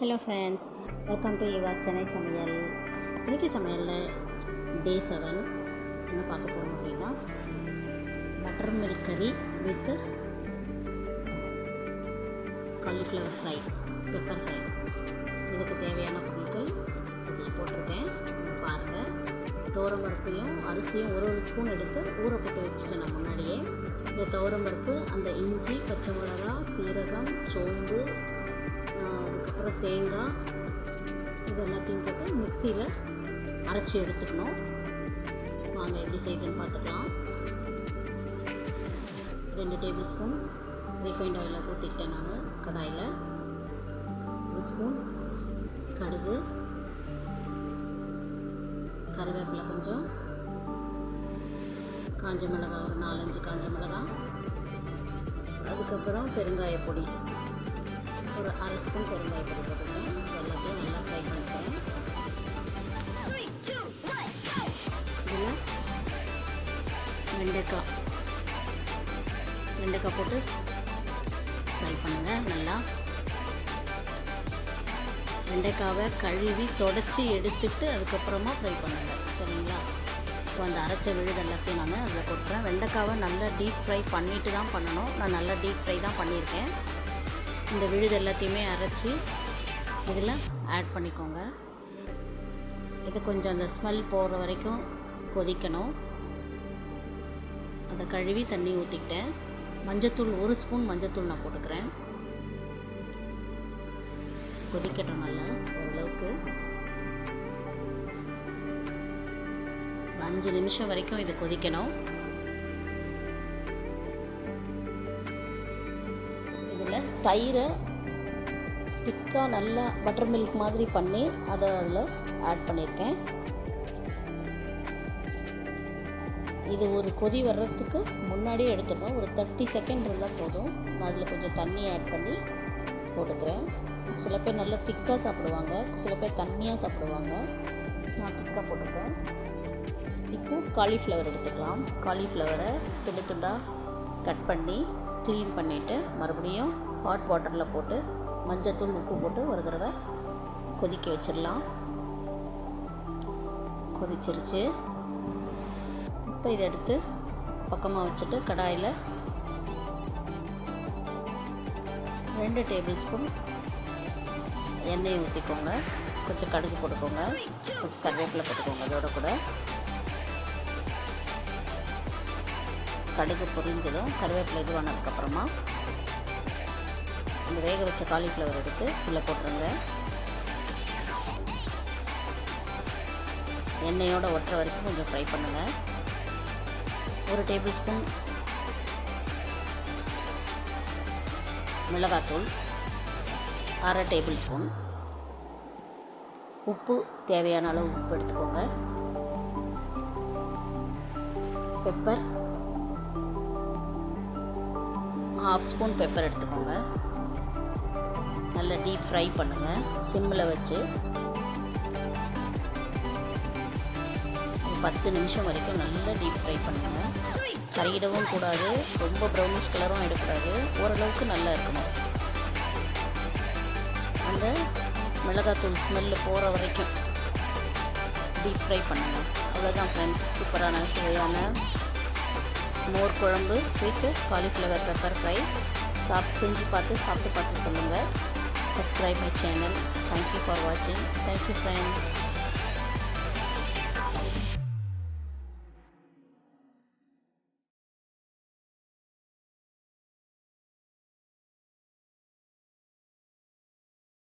Hello friends welcome to யுவாஸ் Chennai சமையல் இன்றைக்கி சமையலில் டே செவன் என்ன பார்க்க போகிறோம் அப்படின்னா பட்டர் மில்க் கறி with cauliflower fry pepper fry இதுக்கு தேவையான பொருட்கள் இதில் போட்டிருக்கேன். பாருங்கள் பருப்பையும் அரிசியும் ஒரு ஒரு ஸ்பூன் எடுத்து ஊற போட்டு வச்சுட்டேன் நான் முன்னாடியே. இந்த பருப்பு அந்த இஞ்சி பச்சை மிளகா சீரகம் சோம்பு அதுக்கப்புறம் தேங்காய் இது எல்லாத்தையும் போட்டு மிக்சியில் அரைச்சி எடுத்துக்கணும். வாங்க எப்படி செய்யுதுன்னு பார்த்துக்கலாம். ரெண்டு டேபிள் ஸ்பூன் ரீஃபைண்ட் ஆயிலை ஊற்றிக்கிட்டேன் நான் கடாயில். ஒரு ஸ்பூன் கடுகு. கருவேப்பிலை கொஞ்சம். காஞ்ச மிளகாய் ஒரு நாலஞ்சு காஞ்ச மிளகாய் அதுக்கப்புறம் பெருங்காய பொடி ஒரு அரை ஸ்பூன் பெருங்காய பொடி எல்லாத்தையும் நல்லா ஃப்ரை பண்ணிக்கிறேன் இதில் வெண்டைக்காய். வெண்டைக்காய் போட்டு ஃப்ரை பண்ணுங்கள் நல்லா. வெண்டைக்காவை கழுவி தொடச்சி எடுத்துட்டு அதுக்கப்புறமா ஃப்ரை பண்ணுங்கள் சரிங்களா? இப்போ அந்த அரைச்ச விழுது எல்லாத்தையும் நான் அதில் கொட்டுறேன் வெண்டைக்காவை நல்லா டீப் ஃப்ரை பண்ணிட்டு தான் பண்ணணும். நான் நல்லா டீப் ஃப்ரை தான் பண்ணியிருக்கேன். இந்த விழுது எல்லாத்தையுமே அரைச்சி இதில் ஆட் பண்ணிக்கோங்க. இது கொஞ்சம் அந்த ஸ்மெல் போகிற வரைக்கும் கொதிக்கணும். அதை கழுவி தண்ணி ஊற்றிக்கிட்டேன் மஞ்சத்தூள் ஒரு ஸ்பூன் மஞ்சத்தூள் நான் போட்டுக்கிறேன். கொதிக்கட்டும் நல்லா ஓரளவுக்கு. ஒரு அஞ்சு நிமிஷம் வரைக்கும் இது கொதிக்கணும். தயிரை திக்காக நல்லா பட்டர் மில்க் மாதிரி பண்ணி அதை அதில் ஆட் பண்ணியிருக்கேன் இது ஒரு கொதி வர்றதுக்கு முன்னாடியே எடுத்துடணும் ஒரு தேர்ட்டி செகண்ட் இருந்தால் போதும். நான் அதில் கொஞ்சம் தண்ணி ஆட் பண்ணி போட்டுக்கிறேன். சில பேர் நல்லா திக்காக சாப்பிடுவாங்க. சில பேர் தண்ணியாக சாப்பிடுவாங்க. நான் திக்காக போட்டுக்கிறேன். இப்போ காலிஃப்ளவர் எடுத்துக்கலாம். காலிஃப்ளவரை துண்டு துண்டாக கட் பண்ணி க்ளீன் பண்ணிவிட்டு மறுபடியும் ஹாட் வாட்டரில் போட்டு மஞ்சத்தூள் உப்பு போட்டு ஒரு தடவை கொதிக்க வச்சிடலாம். கொதிச்சிருச்சு. இப்போ இதை எடுத்து பக்கமாக வச்சுட்டு கடாயில் ரெண்டு டேபிள் ஸ்பூன் எண்ணெயை ஊற்றிக்கோங்க கொஞ்சம் கடுகு போட்டுக்கோங்க. கொஞ்சம் கருவேப்பிலை போட்டுக்கோங்க அதோட கூட. கடுகு பொரிஞ்சதும் கருவேப்பிலை இதுவானதுக்கப்புறமா இந்த வேக வச்ச காலிஃப்ளவர் எடுத்து இதில் போட்டுருங்க. எண்ணெயோட ஒட்டுற வரைக்கும் கொஞ்சம் ஃப்ரை பண்ணுங்கள் ஒரு டேபிள் ஸ்பூன் மிளகாத்தூள் அரை டேபிள் ஸ்பூன். உப்பு தேவையான அளவு உப்பு எடுத்துக்கோங்க. பெப்பர் ஹாஃப் ஸ்பூன் பெப்பர் எடுத்துக்கோங்க. நல்லா டீப் ஃப்ரை பண்ணுங்கள் சிம்மில் வச்சு. பத்து நிமிஷம் வரைக்கும் நல்லா டீப் ஃப்ரை பண்ணுங்கள் கறியிடவும் கூடாது. ரொம்ப ப்ரௌனிஷ் கலரும் எடுக்கூடாது ஓரளவுக்கு நல்லா இருக்கணும். அந்த மிளகாத்தூள் ஸ்மெல்லு போகிற வரைக்கும் டீப் ஃப்ரை பண்ணுங்கள் அவ்வளோதான் ஃப்ரெண்ட்ஸ் சூப்பரான சுவையான மோர் குழம்பு வித் காலிஃப்ளவர் பெப்பர் ஃப்ரை சாப்பிட்டு செஞ்சு பார்த்து சாப்பிட்டு பார்த்து சொல்லுங்கள் subscribe my channel. Thank you for watching. Thank you friends.